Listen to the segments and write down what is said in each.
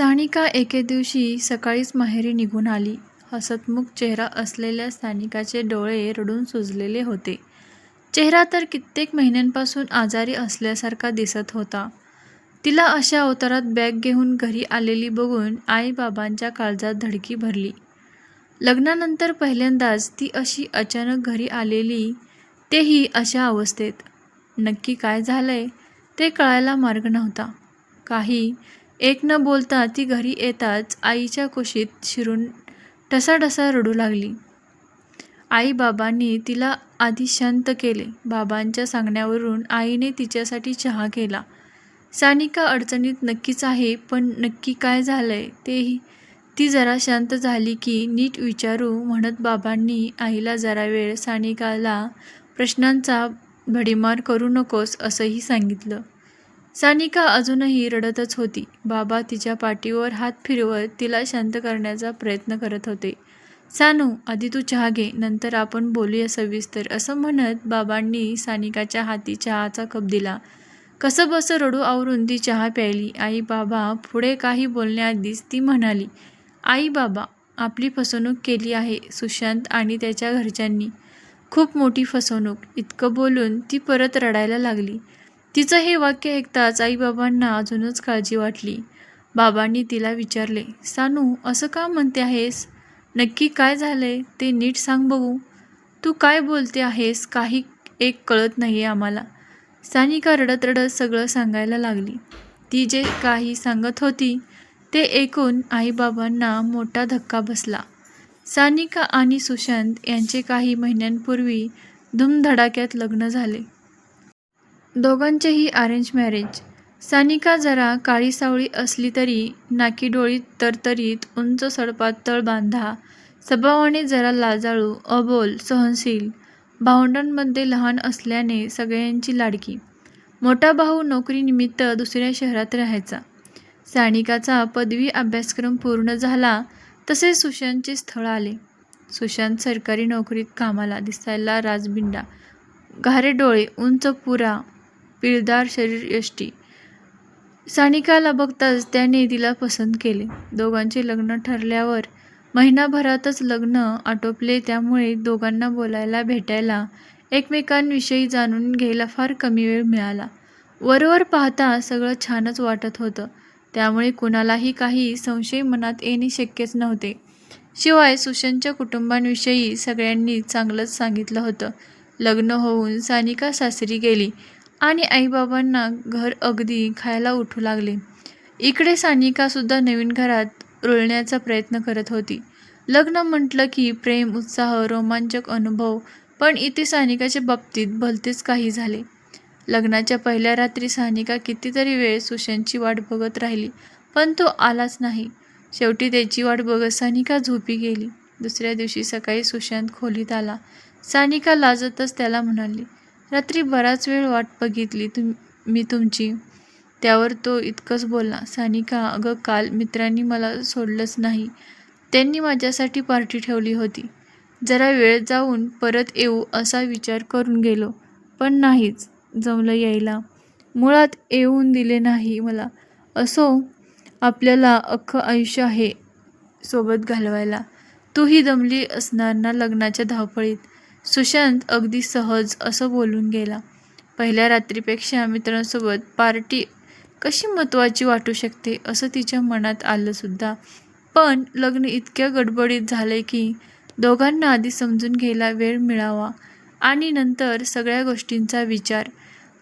सानिका एके दिवशी सकाळीच माहेरी निघून आली. हसतमुख चेहरा असलेल्या सानिकाचे डोळे रडून सुजलेले होते. चेहरा तर कित्येक महिन्यांपासून आजारी असल्यासारखा दिसत होता. तिला अशा अवतारात बॅग घेऊन घरी आलेली बघून आईबाबांच्या काळजात धडकी भरली. लग्नानंतर पहिल्यांदाच ती अशी अचानक घरी आलेली, तेही अशा अवस्थेत. नक्की काय झालंय ते कळायला मार्ग नव्हता. काही एक न बोलता ती घरी येताच आईच्या कुशीत शिरून ठसाठसा रडू लागली. आई-बाबांनी तिला आधी शांत केले. बाबांच्या सांगण्यावरून आईने तिच्यासाठी चहा केला. सानिका अडचणीत नक्कीच आहे पण नक्की काय झालंय तेही ती जरा शांत झाली की नीट विचारू म्हणत बाबांनी आईला जरा वेळ सानिकाला प्रश्नांचा भडीमार करू नकोस असंही सांगितलं. सानिका अजूनही रडतच होती. बाबा तिच्या पाठीवर हात फिरवत तिला शांत करण्याचा प्रयत्न करत होते. सानू आधी तू चहा घे नंतर आपण बोलूया सविस्तर असं म्हणत बाबांनी सानिकाच्या हाती चहाचा कप दिला. कसं बसं रडू आवरून ती चहा प्यायली. आई-बाबा पुढे काही बोलण्याआधीच ती म्हणाली, आई-बाबा आपली फसवणूक केली आहे सुशांत आणि त्याच्या घरच्यांनी. खूप मोठी फसवणूक. इतकं बोलून ती परत रडायला लागली. तिचं हे वाक्य ऐकताच आईबाबांना अजूनच काळजी वाटली. बाबांनी तिला विचारले, सानू असं का म्हणते आहेस? नक्की काय झालंय ते नीट सांग बघू. तू काय बोलते आहेस काही एक कळत नाही आम्हाला. सानिका रडत रडत सगळं सांगायला लागली. ती जे काही सांगत होती ते ऐकून आईबाबांना मोठा धक्का बसला. सानिका आणि सुशांत यांचे काही महिन्यांपूर्वी धुमधडाक्यात लग्न झाले. दोघांचेही अरेंज मॅरेज. सानिका जरा काळी-सावळी असली तरी नाकीडोळी तरतरीत, उंच सडपातळ बांधा, स्वभावाने जरा लाजाळू, अबोल, सहनशील. भावंडांमध्ये लहान असल्याने सगळ्यांची लाडकी. मोठा भाऊ नोकरीनिमित्त दुसऱ्या शहरात राहायचा. सानिकाचा पदवी अभ्यासक्रम पूर्ण झाला तसे सुशांतचे स्थळ आले. सुशांत सरकारी नोकरीत कामाला. दिसायला राजबिंडा. घारे डोळे, उंच पुरा, पिळदार शरीरयष्टी. सानिकाला बघताच त्याने तिला पसंत केले. दोघांचे लग्न ठरल्यावर महिनाभरातच लग्न आटोपले त्यामुळे दोघांना बोलायला, भेटायला, एकमेकांविषयी जाणून घ्यायला फार कमी वेळ मिळाला. वरवर पाहता सगळं छानच वाटत होतं त्यामुळे कुणालाही काही संशय मनात येणे शक्यच नव्हते. शिवाय सुशांतच्या कुटुंबांविषयी सगळ्यांनी चांगलंच सांगितलं होतं. लग्न होऊन सानिका सासरी गेली आणि आईबाबांना घर अगदी खायला उठू लागले. इकडे सानिकासुद्धा नवीन घरात रुळण्याचा प्रयत्न करत होती. लग्न म्हटलं की प्रेम, उत्साह, रोमांचक अनुभव पण इथे सानिकाच्या बाबतीत भलतेच काही झाले. लग्नाच्या पहिल्या रात्री सानिका कितीतरी वेळ सुशांतची वाट बघत राहिली पण तो आलाच नाही. शेवटी त्याची वाट बघत सानिका झोपी गेली. दुसऱ्या दिवशी सकाळी सुशांत खोलीत आला. सानिका लाजतच त्याला म्हणाली, रात्री बराच वेळ वाट बघितली तुम मी तुमची. त्यावर तो इतकंच बोलला, सानिका अगं काल मित्रांनी मला सोडलंच नाही. त्यांनी माझ्यासाठी पार्टी ठेवली होती. जरा वेळ जाऊन परत येऊ असा विचार करून गेलो पण नाहीच जमलं यायला. मुळात येऊन दिले नाही मला. असो आपल्याला अख्खं आयुष्य आहे सोबत घालवायला. तूही दमली असणार ना लग्नाच्या धावपळीत. सुशांत अगदी सहज असं बोलून गेला. पहिल्या रात्रीपेक्षा मित्रांसोबत पार्टी कशी महत्त्वाची वाटू शकते असं तिच्या मनात आलंसुद्धा पण लग्न इतक्या गडबडीत झाले की दोघांना आधी समजून घ्यायला वेळ मिळावा आणि नंतर सगळ्या गोष्टींचा विचार,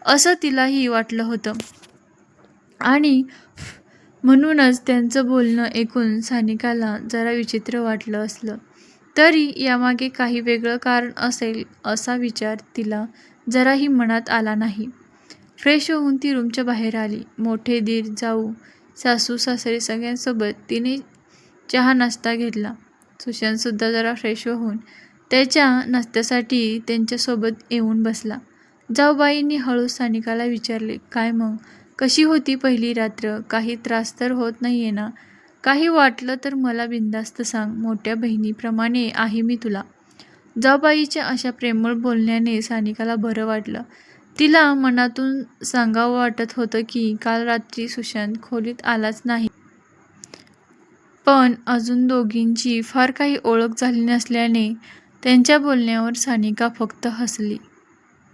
असं तिलाही वाटलं होतं. आणि म्हणूनच त्यांचं बोलणं ऐकून सानिकाला जरा विचित्र वाटलं असलं तरी यामागे काही वेगळं कारण असेल असा विचार तिला जराही मनात आला नाही. फ्रेश होऊन ती रूमच्या बाहेर आली. मोठे दीर, जाऊ, सासू-सासरे सगळ्यांसोबत तिने चहा-नाश्ता घेतला. सुशांतसुद्धा जरा फ्रेश होऊन त्याच्या नाश्त्यासाठी त्यांच्यासोबत येऊन बसला. जाऊबाईंनी हळू सानिकाला विचारले, काय मग, कशी होती पहिली रात्र? काही त्रास तर होत नाही आहे ना? काही वाटलं तर मला बिनधास्त सांग. मोठ्या बहिणीप्रमाणे आहे मी तुला. जाऊबाईंच्या अशा प्रेमळ बोलण्याने सानिकाला बरं वाटलं. तिला मनातून सांगावं वाटत होतं की काल रात्री सुशांत खोलीत आलाच नाही. पण अजून दोघींची फार काही ओळख झाली नसल्याने त्यांच्या बोलण्यावर सानिका फक्त हसली